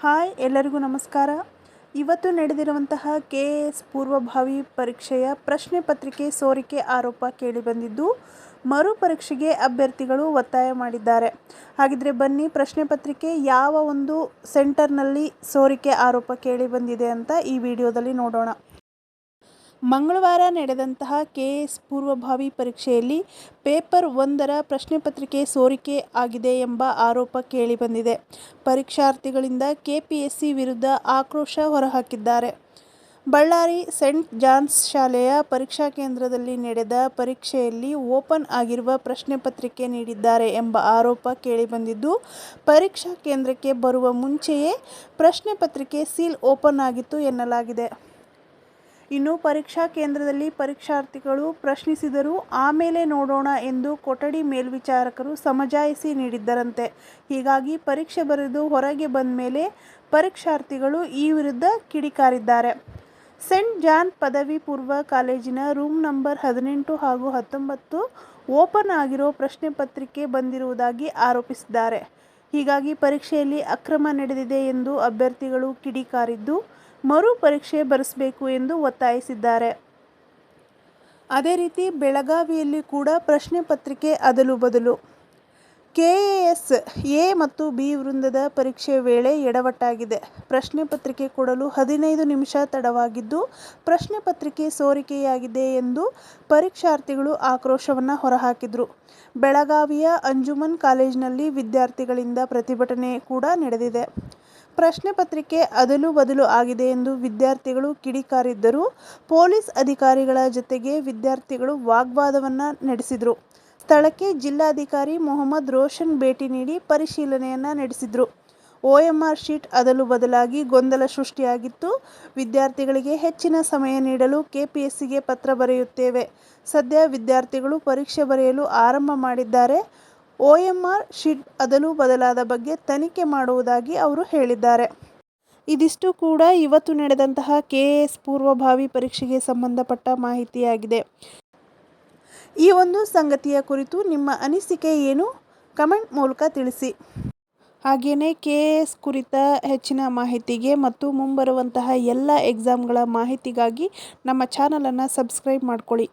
Hi, ಎಲ್ಲರಿಗೂ ನಮಸ್ಕಾರ. ಇವತ್ತು ನಡೆದಿರುವಂತಹ ಕೆ ಎ ಎಸ್ ಪೂರ್ವಭಾವಿ ಪರೀಕ್ಷೆಯ ಪ್ರಶ್ನೆ ಪತ್ರಿಕೆ ಸೋರಿಕೆ ಆರೋಪ ಕೇಳಿಬಂದಿದ್ದು ಮರು ಪರೀಕ್ಷೆಗೆ ಅಭ್ಯರ್ಥಿಗಳು ಒತ್ತಾಯ ಮಾಡಿದ್ದಾರೆ. ಹಾಗಿದ್ರೆ ಬನ್ನಿ, ಪ್ರಶ್ನೆ ಪತ್ರಿಕೆ ಯಾವ ಒಂದು ಸೆಂಟರ್ನಲ್ಲಿ ಸೋರಿಕೆ ಆರೋಪ ಕೇಳಿಬಂದಿದೆ ಅಂತ ಈ ವಿಡಿಯೋದಲ್ಲಿ ನೋಡೋಣ. ಮಂಗಳವಾರ ನಡೆದಂತಹ ಕೆ ಎಸ್ ಪೂರ್ವಭಾವಿ ಪರೀಕ್ಷೆಯಲ್ಲಿ ಪೇಪರ್ ಒಂದರ ಪ್ರಶ್ನೆ ಪತ್ರಿಕೆ ಸೋರಿಕೆ ಆಗಿದೆ ಎಂಬ ಆರೋಪ ಕೇಳಿಬಂದಿದೆ. ಪರೀಕ್ಷಾರ್ಥಿಗಳಿಂದ ಕೆಪಿಎಸ್ಸಿ ವಿರುದ್ಧ ಆಕ್ರೋಶ ಹೊರಹಾಕಿದ್ದಾರೆ. ಬಳ್ಳಾರಿ ಸೆಂಟ್ ಜಾನ್ಸ್ ಶಾಲೆಯ ಪರೀಕ್ಷಾ ಕೇಂದ್ರದಲ್ಲಿ ನಡೆದ ಪರೀಕ್ಷೆಯಲ್ಲಿ ಓಪನ್ ಆಗಿರುವ ಪ್ರಶ್ನೆ ಪತ್ರಿಕೆ ನೀಡಿದ್ದಾರೆ ಎಂಬ ಆರೋಪ ಕೇಳಿಬಂದಿದ್ದು, ಪರೀಕ್ಷಾ ಕೇಂದ್ರಕ್ಕೆ ಬರುವ ಮುಂಚೆಯೇ ಪ್ರಶ್ನೆ ಪತ್ರಿಕೆ ಸೀಲ್ ಓಪನ್ ಆಗಿತ್ತು ಎನ್ನಲಾಗಿದೆ. ಇನ್ನು ಪರೀಕ್ಷಾ ಕೇಂದ್ರದಲ್ಲಿ ಪರೀಕ್ಷಾರ್ಥಿಗಳು ಪ್ರಶ್ನಿಸಿದರೂ ಆಮೇಲೆ ನೋಡೋಣ ಎಂದು ಕೊಠಡಿ ಮೇಲ್ವಿಚಾರಕರು ಸಮಜಾಯಿಸಿ ನೀಡಿದ್ದರಂತೆ. ಹೀಗಾಗಿ ಪರೀಕ್ಷೆ ಬರೆದು ಹೊರಗೆ ಬಂದ ಮೇಲೆ ಪರೀಕ್ಷಾರ್ಥಿಗಳು ಈ ವಿರುದ್ಧ ಕಿಡಿಕಾರಿದ್ದಾರೆ. ಸೆಂಟ್ ಜಾನ್ ಪದವಿ ಪೂರ್ವ ಕಾಲೇಜಿನ ರೂಮ್ ನಂಬರ್ ಹದಿನೆಂಟು ಹಾಗೂ ಹತ್ತೊಂಬತ್ತು ಓಪನ್ ಆಗಿರೋ ಪ್ರಶ್ನೆ ಪತ್ರಿಕೆ ಬಂದಿರುವುದಾಗಿ ಆರೋಪಿಸಿದ್ದಾರೆ. ಹೀಗಾಗಿ ಪರೀಕ್ಷೆಯಲ್ಲಿ ಅಕ್ರಮ ನಡೆದಿದೆ ಎಂದು ಅಭ್ಯರ್ಥಿಗಳು ಕಿಡಿಕಾರಿದ್ದು ಮರು ಪರೀಕ್ಷೆ ಬರೆಸಬೇಕು ಎಂದು ಒತ್ತಾಯಿಸಿದ್ದಾರೆ. ಅದೇ ರೀತಿ ಬೆಳಗಾವಿಯಲ್ಲಿ ಕೂಡ ಪ್ರಶ್ನೆ ಪತ್ರಿಕೆ ಅದಲು ಬದಲು. ಕೆಎಎಸ್, ಎ ಮತ್ತು ಬಿ ವೃಂದದ ಪರೀಕ್ಷೆ ವೇಳೆ ಎಡವಟ್ಟಾಗಿದೆ. ಪ್ರಶ್ನೆ ಪತ್ರಿಕೆ ಕೊಡಲು ಹದಿನೈದು ನಿಮಿಷ ತಡವಾಗಿದ್ದು, ಪ್ರಶ್ನೆ ಪತ್ರಿಕೆ ಸೋರಿಕೆಯಾಗಿದೆ ಎಂದು ಪರೀಕ್ಷಾರ್ಥಿಗಳು ಆಕ್ರೋಶವನ್ನು ಹೊರಹಾಕಿದರು. ಬೆಳಗಾವಿಯ ಅಂಜುಮನ್ ಕಾಲೇಜಿನಲ್ಲಿ ವಿದ್ಯಾರ್ಥಿಗಳಿಂದ ಪ್ರತಿಭಟನೆ ಕೂಡ ನಡೆದಿದೆ. ಪ್ರಶ್ನೆ ಪತ್ರಿಕೆ ಅದಲು ಬದಲು ಆಗಿದೆ ಎಂದು ವಿದ್ಯಾರ್ಥಿಗಳು ಕಿಡಿಕಾರಿದ್ದರು ಪೊಲೀಸ್ ಅಧಿಕಾರಿಗಳ ಜೊತೆಗೆ ವಿದ್ಯಾರ್ಥಿಗಳು ವಾಗ್ವಾದವನ್ನು ನಡೆಸಿದರು. ಸ್ಥಳಕ್ಕೆ ಜಿಲ್ಲಾಧಿಕಾರಿ ಮೊಹಮ್ಮದ್ ರೋಷನ್ ಭೇಟಿ ನೀಡಿ ಪರಿಶೀಲನೆಯನ್ನು ನಡೆಸಿದರು. ಓಎಂಆರ್ ಶೀಟ್ ಅದಲು ಬದಲಾಗಿ ಗೊಂದಲ ಸೃಷ್ಟಿಯಾಗಿತ್ತು. ವಿದ್ಯಾರ್ಥಿಗಳಿಗೆ ಹೆಚ್ಚಿನ ಸಮಯ ನೀಡಲು ಕೆಪಿಎಸ್ಸಿಗೆ ಪತ್ರ ಬರೆಯುತ್ತೇವೆ. ಸದ್ಯ ವಿದ್ಯಾರ್ಥಿಗಳು ಪರೀಕ್ಷೆ ಬರೆಯಲು ಆರಂಭ ಮಾಡಿದ್ದಾರೆ. ಒಎಂಆರ್ ಶೀಟ್ ಅದಲು ಬದಲಾದ ಬಗ್ಗೆ ತನಿಖೆ ಮಾಡುವುದಾಗಿ ಅವರು ಹೇಳಿದ್ದಾರೆ. ಇದಿಷ್ಟು ಕೂಡ ಇವತ್ತು ನಡೆದಂತಹ ಕೆ ಎಸ್ ಪೂರ್ವಭಾವಿ ಪರೀಕ್ಷೆಗೆ ಸಂಬಂಧಪಟ್ಟ ಮಾಹಿತಿಯಾಗಿದೆ. ಈ ಒಂದು ಸಂಗತಿಯ ಕುರಿತು ನಿಮ್ಮ ಅನಿಸಿಕೆ ಏನು? ಕಮೆಂಟ್ ಮೂಲಕ ತಿಳಿಸಿ. ಹಾಗೆಯೇ ಕೆ ಎಸ್ ಕುರಿತ ಹೆಚ್ಚಿನ ಮಾಹಿತಿಗೆ ಮತ್ತು ಮುಂಬರುವಂತಹ ಎಲ್ಲ ಎಕ್ಸಾಮ್ಗಳ ಮಾಹಿತಿಗಾಗಿ ನಮ್ಮ ಚಾನಲನ್ನು ಸಬ್ಸ್ಕ್ರೈಬ್ ಮಾಡ್ಕೊಳ್ಳಿ.